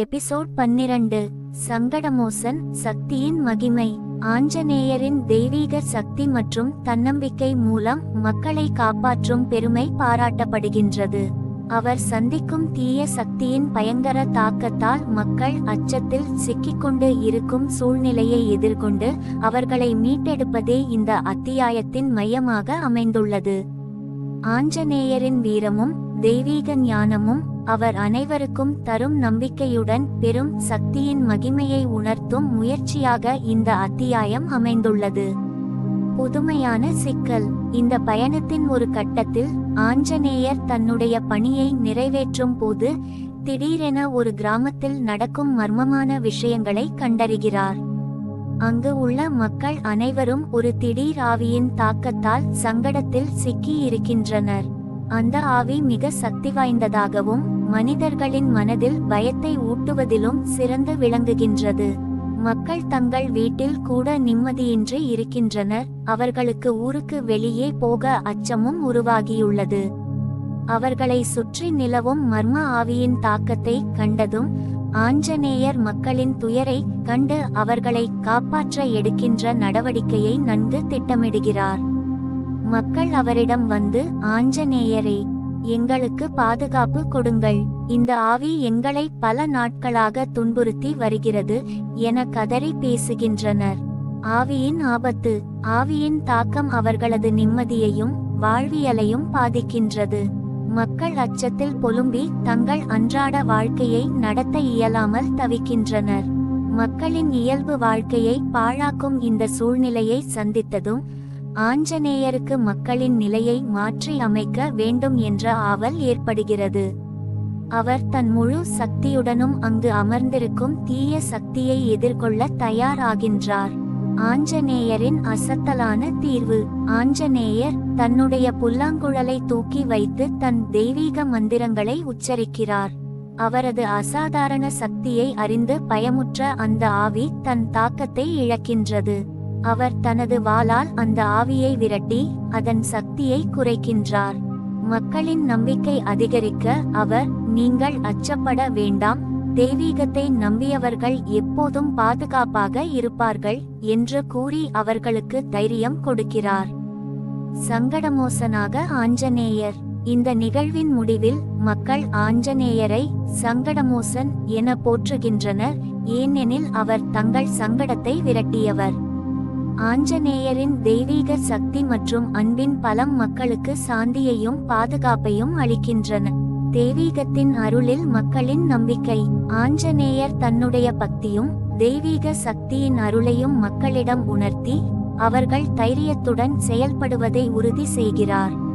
Episode பன்னிரண்டு. சங்கடமோசன் சக்தியின் மகிமை. ஆஞ்சநேயரின் தெய்வீக சக்தி மற்றும் தன்னம்பிக்கை மூலம் மக்களை காப்பாற்றும் பெருமை பாராட்டப்படுகின்றது. அவர் சந்திக்கும் தீய சக்தியின் பயங்கர தாக்கத்தால் மக்கள் அச்சத்தில் சிக்கிக்கொண்டு இருக்கும் சூழ்நிலையை எதிர்கொண்டு அவர்களை மீட்டெடுப்பதே இந்த அத்தியாயத்தின் மையமாக அமைந்துள்ளது. ஆஞ்சநேயரின் வீரமும் தெய்வீக ஞானமும் அவர் அனைவருக்கும் தரும் நம்பிக்கையுடன் பெரும் சக்தியின் மகிமையை உணர்த்தும் முயற்சியாக இந்த அத்தியாயம் அமைந்துள்ளது. புதுமையான சிக்கல். இந்த பயணத்தின் ஒரு கட்டத்தில் ஆஞ்சநேயர் தன்னுடைய பணியை நிறைவேற்றும் போது திடீரென ஒரு கிராமத்தில் நடக்கும் மர்மமான விஷயங்களை கண்டறிகிறார். அங்கு உள்ள மக்கள் அனைவரும் ஒரு திடீர் ஆவியின் தாக்கத்தால் சங்கடத்தில் சிக்கி இருக்கின்றனர் அந்த ஆவி மிக சக்தி வாய்ந்ததாகவும் மனிதர்களின் மனதில் பயத்தை ஊட்டுவதிலும் சிறந்து விளங்குகின்றது. மக்கள் தங்கள் வீட்டில் கூட நிம்மதியின்றி இருக்கின்றனர் அவர்களுக்கு ஊருக்கு வெளியே போக அச்சமும் உருவாகியுள்ளது. அவர்களை சுற்றி நிலவும் மர்ம ஆவியின் தாக்கத்தை கண்டதும் ஆஞ்சநேயர் மக்களின் துயரை கண்டு அவர்களை காப்பாற்ற எடுக்கின்ற நடவடிக்கையை நன்கு திட்டமிடுகிறார். மக்கள் அவரிடம் வந்து ஆஞ்சநேயரே எங்களுக்கு பாதுகாப்பு கொடுங்கள். இந்த ஆவி எங்களை பல நாட்களாக துன்புறுத்தி வருகிறது என கதறி பேசுகின்றனர். ஆவியின் ஆபத்து ஆவியின் தாக்கம் அவர்களது நிம்மதியையும் வாழ்வியலையும் பாதிக்கின்றது. மக்கள் அச்சத்தில் பொலும்பி தங்கள் அன்றாட வாழ்க்கையை நடத்த இயலாமல் தவிக்கின்றனர். மக்களின் இயல்பு வாழ்க்கையை பாழாக்கும் இந்த சூழ்நிலையை சந்தித்ததும் ஆஞ்சநேயருக்கு மக்களின் நிலையை மாற்றி அமைக்க வேண்டும் என்ற ஆவல் ஏற்படுகிறது. அவர் தன் முழு சக்தியுடனும் அங்கு அமர்ந்திருக்கும் தீய சக்தியை எதிர்கொள்ள தயாராகின்றார். ஆஞ்சநேயரின் அசத்தலான தீர்வு. ஆஞ்சநேயர் தன்னுடைய புல்லாங்குழலை தூக்கி வைத்து தன் தெய்வீக மந்திரங்களை உச்சரிக்கிறார். அவரது அசாதாரண சக்தியை அறிந்து பயமுற்ற அந்த ஆவி தன் தாக்கத்தை இழக்கின்றது. அவர் தனது வாளால் அந்த ஆவியை விரட்டி அதன் சக்தியை குறைக்கின்றார். மக்களின் நம்பிக்கை அதிகரிக்க அவர் நீங்கள் அச்சப்பட வேண்டாம் தெய்வீகத்தை நம்பியவர்கள் எப்போதும் பாதுகாப்பாக இருப்பார்கள் என்று கூறி அவர்களுக்கு தைரியம் கொடுக்கிறார். சங்கடமோசனாக ஆஞ்சநேயர். இந்த நிகழ்வின் முடிவில் மக்கள் ஆஞ்சநேயரை சங்கடமோசன் என போற்றுகின்றனர் ஏனெனில் அவர் தங்கள் சங்கடத்தை விரட்டியவர். ஆஞ்சநேயரின் தெய்வீக சக்தி மற்றும் அன்பின் பலம் மக்களுக்கு சாந்தியையும் பாதுகாப்பையும் அளிக்கின்றன. தெய்வீகத்தின் அருளில் மக்களின் நம்பிக்கை. ஆஞ்சநேயர் தன்னுடைய பக்தியும் தெய்வீக சக்தியின் அருளையும் மக்களிடம் உணர்த்தி அவர்கள் தைரியத்துடன் செயல்படுவதை உறுதி செய்கிறார்.